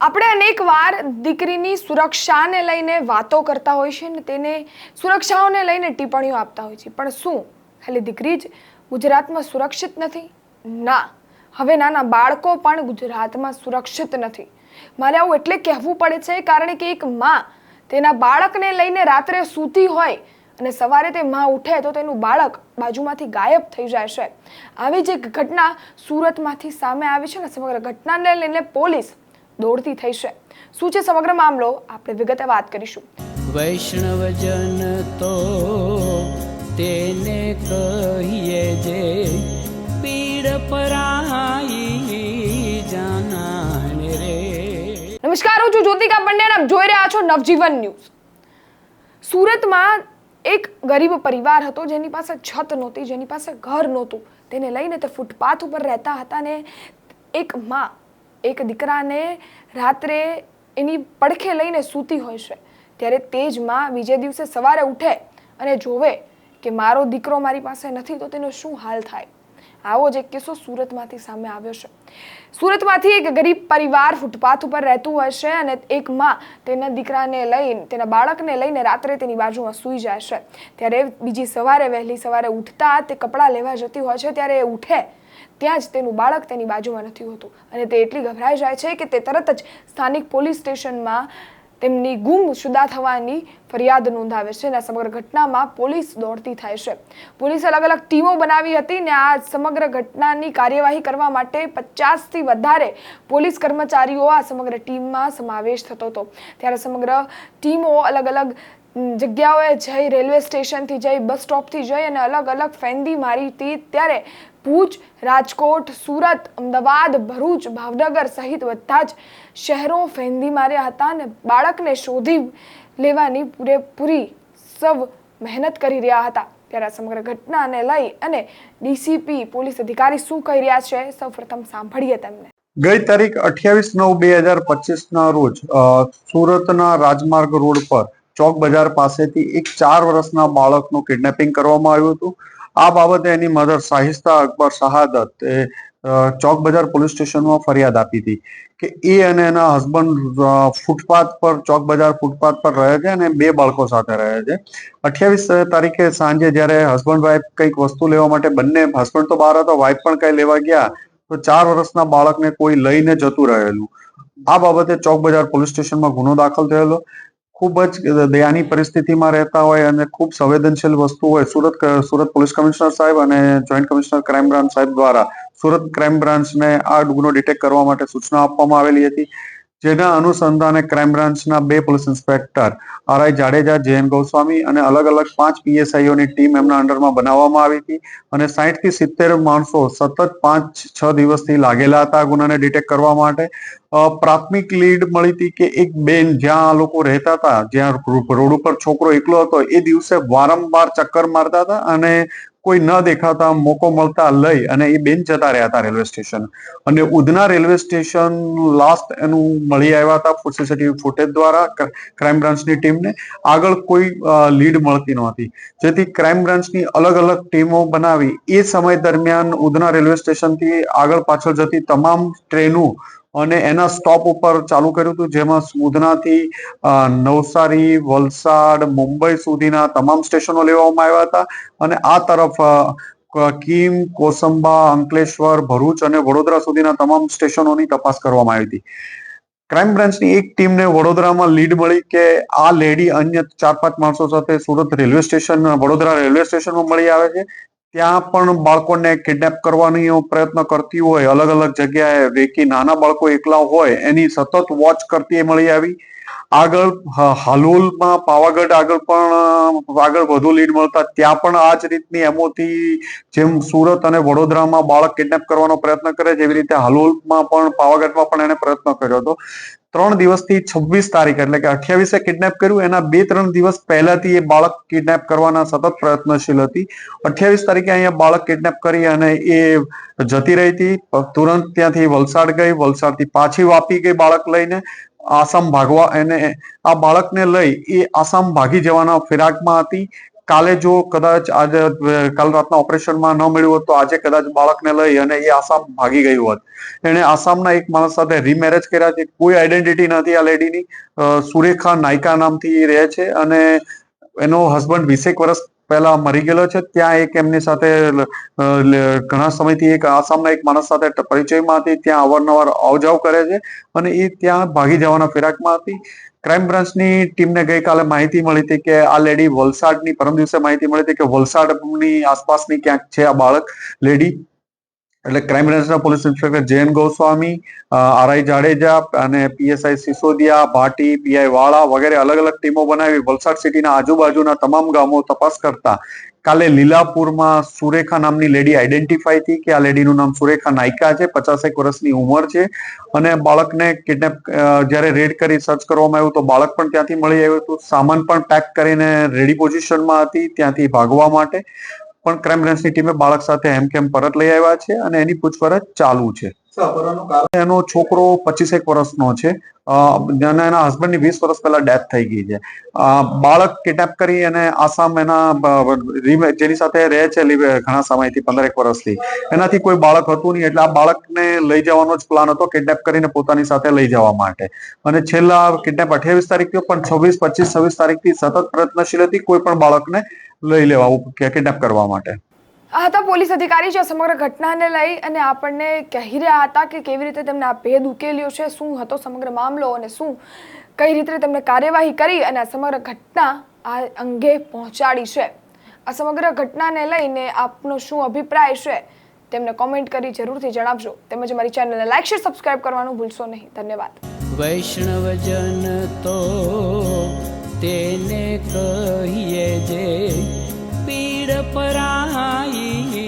આપણે અનેક વાર દીકરીની સુરક્ષાને લઈને વાતો કરતા હોય છે ને તેને સુરક્ષાઓને લઈને ટિપ્પણીઓ આપતા હોય છે. પણ શું? ખાલી દીકરી જ ગુજરાતમાં સુરક્ષિત નથી? ના. હવે નાના બાળકો પણ ગુજરાતમાં સુરક્ષિત નથી. મારે આવું એટલે કહેવું પડે છે કારણ કે એક માં તેના બાળકને લઈને રાત્રે સૂતી હોય અને સવારે તે માં ઉઠે તો તેનું બાળક બાજુમાંથી ગાયબ થઈ જાય છે. આવી જ એક ઘટના સુરતમાંથી સામે આવી છે ને સમગ્ર ઘટનાને લઈને પોલીસ દોડતી થઈ છે. શું છે સમગ્ર મામલો? આપણે વિગતે વાત કરીશું. વૈષ્ણવજન તો તેને કહીએ જે પીડ પરાઈ જાનાને રે. નમસ્કાર હું છું જ્યોતિકા પંડ્યા અને આપ જોઈ રહ્યા છો નવજીવન ન્યૂઝ. સુરતમાં એક ગરીબ પરિવાર હતો જેની પાસે છત નહોતી જેની પાસે ઘર નહોતું. તેને લઈને તે ફૂટપાથ ઉપર રહેતા હતા ને એક માં એક દીકરાને રાત્રે એની પડખે લઈને સૂતી હોય છે. ત્યારે તે જ માં બીજે દિવસે સવારે ઉઠે અને જોવે કે મારો દીકરો મારી પાસે નથી તો તેનો શું હાલ થાય? આવો જ એક કિસ્સો સુરતમાંથી સામે આવ્યો છે. સુરતમાંથી એક ગરીબ પરિવાર ફૂટપાથ ઉપર રહેતું હોય છે અને એક માં તેના દીકરાને લઈને, તેના બાળકને લઈને રાત્રે તેની બાજુમાં સૂઈ જાય છે. ત્યારે બીજી સવારે વહેલી સવારે ઉઠતા તે કપડાં લેવા જતી હોય છે. ત્યારે એ ઉઠે ત્યાં જ તેનું બાળક તેની બાજુમાં નથી હોતું. અને તે એટલી ગભરાઈ જાય છે કે તે તરત જ સ્થાનિક પોલીસ સ્ટેશનમાં તેમની ગુમ સુદા થવાની ફરિયાદ નોંધાવે છે અને આ સમગ્ર ઘટનામાં પોલીસ દોડતી થાય છે. પોલીસે અલગ અલગ ટીમો બનાવી હતી ને આ સમગ્ર ઘટનાની કાર્યવાહી કરવા માટે પચાસથી વધારે પોલીસ કર્મચારીઓ આ સમગ્ર ટીમમાં સમાવેશ થતો હતો. ત્યારે સમગ્ર ટીમો અલગ અલગ જગ્યાઓએ જઈ રેલવે સ્ટેશનથી જઈ બસ સ્ટોપથી જઈ અને અલગ અલગ ફેંદી મારી હતી. ત્યારે ભુજ, રાજકોટ, સુરત, અમદાવાદ, ભરૂચ, ભાવનગર સહિત બધા જ શહેરો ફેંદી માર્યા હતા અને બાળકને શોધી લેવાની પૂરેપૂરી સૌ મહેનત કરી રહ્યા હતા. ત્યારે આ સમગ્ર ઘટનાને લઈ અને ડીસીપી, પોલીસ અધિકારી શું કહી રહ્યા છે સૌપ્રથમ સાંભળીએ તેમને. ગઈ તારીખ અઠ્યાવીસ નવ બે હજાર પચીસ ના રોજ સુરતના રાજમાર્ગ રોડ પર ચોક બજાર પાસેથી એક ચાર વર્ષના બાળકનું કિડનેપિંગ કરવામાં આવ્યું હતું. આ બાબતે એની મધર શાહિસ્તા અકબર શહાદત, એ ચોક બજાર પોલીસ સ્ટેશનમાં ફરિયાદ આપી હતી કે એ અને એના હસબન્ડ ફૂટપાથ પર, ચોક બજાર ફૂટપાથ પર રહે છે અને બે બાળકો સાથે રહે છે. અઠ્યાવીસ તારીખે સાંજે જ્યારે હસબન્ડ વાઈફ કંઈક વસ્તુ લેવા માટે બંને હસબન્ડ તો બહાર હતો વાઈફ પણ કઈ લેવા ગયા, તો ચાર વર્ષના બાળકને કોઈ લઈને જતું રહેલું. આ બાબતે ચોક બજાર પોલીસ સ્ટેશનમાં ગુનો દાખલ થયેલો. ખૂબ જ દયાની પરિસ્થિતિમાં રહેતા હોય અને ખૂબ સંવેદનશીલ વસ્તુ હોય, સુરત સુરત પોલીસ કમિશનર સાહેબ અને જોઈન્ટ કમિશનર ક્રાઇમ બ્રાન્ચ સાહેબ દ્વારા સુરત ક્રાઇમ બ્રાન્ચને આ ગુનો ડિટેક્ટ કરવા માટે સૂચના આપવામાં આવેલી હતી. જેના અનુસંધાને ક્રાઇમ બ્રાન્ચના બે police inspector R I Jadeja Jayan Goswami અને અલગ અલગ પાંચ પીએસઆઈઓની ટીમ એમના અંડરમાં બનાવવામાં આવી હતી અને સાહીઠથી સિત્તેર માણસો સતત પાંચ છ દિવસથી લાગેલા હતા ગુનાને ડિટેક્ટ કરવા માટે. પ્રાથમિક લીડ મળી હતી કે એક બેન જ્યાં આ લોકો રહેતા હતા, જ્યાં રોડ ઉપર છોકરો એકલો હતો, એ દિવસે વારંવાર ચક્કર મારતા હતા અને કોઈ ન દેખાતા મોકો મળતા લઈ અને એ બેન જતા રહ્યા હતા રેલવે સ્ટેશન. અને ઉધના રેલવે સ્ટેશન લાસ્ટ એનું મળી આવ્યા હતા સીસીટીવી ફૂટેજ દ્વારા ક્રાઇમ બ્રાન્ચની ટીમને. આગળ કોઈ લીડ મળતી નહોતી. જેથી ક્રાઇમ બ્રાન્ચની અલગ અલગ ટીમો બનાવી. એ સમય દરમિયાન ઉધના રેલવે સ્ટેશનથી આગળ પાછળ જતી તમામ ટ્રેનો અને એના સ્ટોપ ઉપર ચાલુ કર્યું હતું, જેમાં સુધનાથી નવસારી, વલસાડ, મુંબઈ સુધીના તમામ સ્ટેશનો લેવામાં આવ્યા હતા. અને આ તરફ કિમ, કોસંબા, અંકલેશ્વર, ભરૂચ અને વડોદરા સુધીના તમામ સ્ટેશનોની તપાસ કરવામાં આવી હતી. ક્રાઇમ બ્રાન્ચની એક ટીમને વડોદરામાં લીડ મળી કે આ લેડી અન્ય ચાર પાંચ માણસો સાથે Surat railway station, Vadodara railway સ્ટેશનમાં મળી આવે છે. ત્યાં પણ બાળકોને કિડનેપ કરવાની પ્રયત્ન કરતી હોય, અલગ અલગ જગ્યાએ વેકી નાના બાળકો એકલા હોય, એની સતત વોચ કરતી મળી આવી. આગળ હાલોલમાં પાવાગઢ આગળ પણ આગળ વધુ લીડ મળતા ત્યાં પણ આ જ રીતની એમોથી જેમ સુરત અને વડોદરામાં બાળક કિડનેપ કરવાનો પ્રયત્ન કરે જેવી રીતે હાલોલમાં પણ, પાવાગઢમાં પણ એને પ્રયત્ન કર્યો હતો. ત્રણ દિવસથી છવ્વીસ તારીખ, એટલે કે અઠ્યાવીસે કિડનેપ કર્યું. એના બે ત્રણ દિવસ પહેલાથી એ બાળક કિડનેપ કરવાના સતત પ્રયત્નશીલ હતી. અઠ્યાવીસ તારીખે અહીંયા બાળક કિડનેપ કરી અને એ જતી રહી હતી. તુરંત ત્યાંથી વલસાડ ગઈ. વલસાડથી પાછી વાપી ગઈ બાળક લઈને. આસામ ભાગવા એને આ બાળકને લઈ એ આસામ ભાગી જવાના ફિરાકમાં હતી. કાલે જો કદાચ આજે કાલ રાતના ઓપરેશનમાં ન મળ્યું હોત તો આજે કદાચ બાળકને લઈ અને એ આસામ ભાગી ગયું હોત. એણે આસામના એક માણસ સાથે રીમેરેજ કર્યા છે. કોઈ આઈડેન્ટિટી નથી આ લેડીની સુરેખા નાયકા નામથી રહે છે અને એનો હસબન્ડ વીસેક વર્ષ પહેલા મરી ગયેલો છે, ત્યાં એક એમની સાથે ઘણા સમયથી એક આસામના એક માણસ સાથે પરિચયમાં હતી, ત્યાં અવારનવાર આવજાવ કરે છે અને એ ત્યાં ભાગી જવાના ફિરાકમાં હતી. ક્રાઇમ બ્રાન્ચની ટીમને ગઈકાલે માહિતી મળી હતી કે આ લેડી વલસાડની, પરમ દિવસે માહિતી મળી હતી કે વલસાડની આસપાસની ક્યાંક છે આ બાળક લેડી એટલે ક્રાઇમ બ્રાન્ચના police inspector Jayant Goswami R I Jadeja અને પીએસઆઈ સિસોદિયા, ભાટી પીઆઈ વાળા વગેરે અલગ અલગ ટીમો બનાવી વલસાડ સિટીના આજુબાજુના તમામ ગામો તપાસ કરતા કાલે લીલાપુરમાં સુરેખા નામની લેડી આઈડેન્ટિફાઈ થઈ કે આ લેડીનું નામ સુરેખા નાયકા છે, પચાસેક વર્ષની ઉંમર છે અને બાળકને કિડનેપ જ્યારે રેડ કરી સર્ચ કરવામાં આવ્યું તો બાળક પણ ત્યાંથી મળી આવ્યું હતું. સામાન પણ પેક કરીને રેડી પોઝિશનમાં હતી, ત્યાંથી ભાગવા માટે. પણ ક્રાઇમ બ્રાન્ચની ટીમે બાળક સાથે હેમખેમ પરત લઈ આવ્યા છે અને એની પૂછપરછ ચાલુ છે. એનો છોકરો પચીસેક વર્ષનો છે. અને એના હસબન્ડની વીસ વર્ષ પહેલા ડેથ થઈ ગઈ છે. બાળક કિડનેપ કરી અને આસામ એના જેની સાથે રહે છે ઘણા સમયથી, પંદરેક વર્ષથી. એનાથી કોઈ બાળક હતું નહીં. એટલે આ બાળકને લઈ જવાનો જ પ્લાન હતો કિડનેપ કરીને પોતાની સાથે લઈ જવા માટે. અને છેલ્લા કિડનેપ અઠ્યાવીસ તારીખ થયો પણ છવ્વીસ, પચીસ, છવ્વીસ તારીખથી સતત પ્રયત્નશીલ હતી કોઈ પણ બાળકને લઈ લેવા કિડનેપ કરવા માટે. આ હતા પોલીસ અધિકારી જે સમગ્ર ઘટનાને લઈ અને આપણને કહી રહ્યા હતા કે કેવી રીતે તેમને આ ભેદ ઉકેલ્યો છે, શું હતો સમગ્ર મામલો અને શું કઈ રીતે તેમને કાર્યવાહી કરી અને આ સમગ્ર ઘટના આ અંગે પહોંચાડી છે. આ સમગ્ર ઘટનાને લઈને આપનો શું અભિપ્રાય છે, તેમને કોમેન્ટ કરી જરૂરથી જણાવજો. તેમજ મારી ચેનલને લાઈક શેર સબસ્ક્રાઇબ કરવાનું ભૂલશો નહીં. ધન્યવાદ. વૈષ્ણવજન તો તેને કહીએ જે પીડ પરાઈ